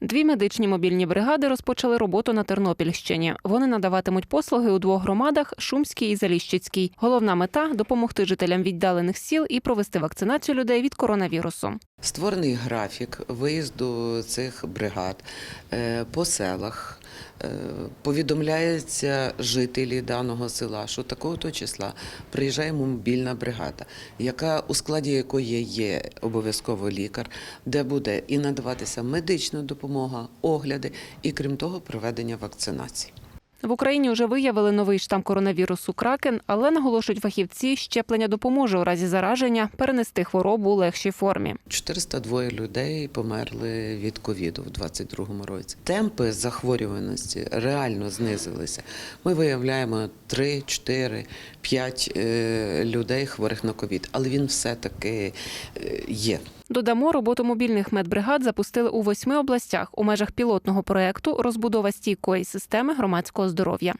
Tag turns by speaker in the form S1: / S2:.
S1: Дві медичні мобільні бригади розпочали роботу на Тернопільщині. Вони надаватимуть послуги у двох громадах Шумській і Заліщицькій. Головна мета допомогти жителям віддалених сіл і провести вакцинацію людей від коронавірусу.
S2: Створений графік виїзду цих бригад е, по селах. Е, Повідомляється жителі даного села, що такого то числа приїжджає мобільна бригада, яка у складі якої є обов'язково лікар, де буде і надаватися медична допомога, огляди, і крім того, проведення вакцинації.
S1: В Україні вже виявили новий штам коронавірусу кракен, але наголошують фахівці, щеплення допоможе у разі зараження перенести хворобу у легшій формі.
S2: 402 людей померли від ковіду в 2022 році. Темпи захворюваності реально знизилися. Ми виявляємо 3, 4, 5 е, людей хворих на ковід, але він все-таки е, є.
S1: Додамо, роботу мобільних медбригад запустили у восьми областях у межах пілотного проекту розбудова стійкої системи громадського здоров'я.